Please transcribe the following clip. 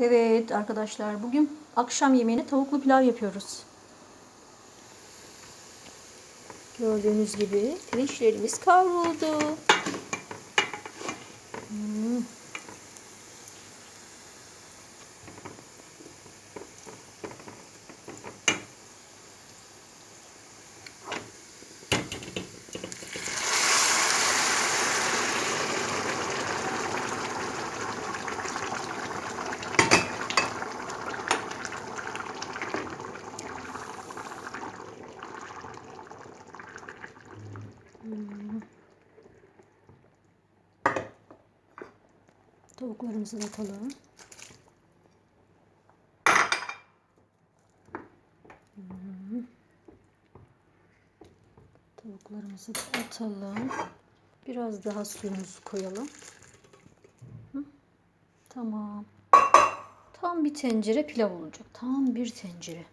Evet arkadaşlar bugün akşam yemeğine tavuklu pilav yapıyoruz. Gördüğünüz gibi pirinçlerimiz kavruldu. Tavuklarımızı atalım. Hmm. Tavuklarımızı da atalım. Biraz daha suyumuzu koyalım. Tamam. Tam bir tencere pilav olacak. Tam bir tencere.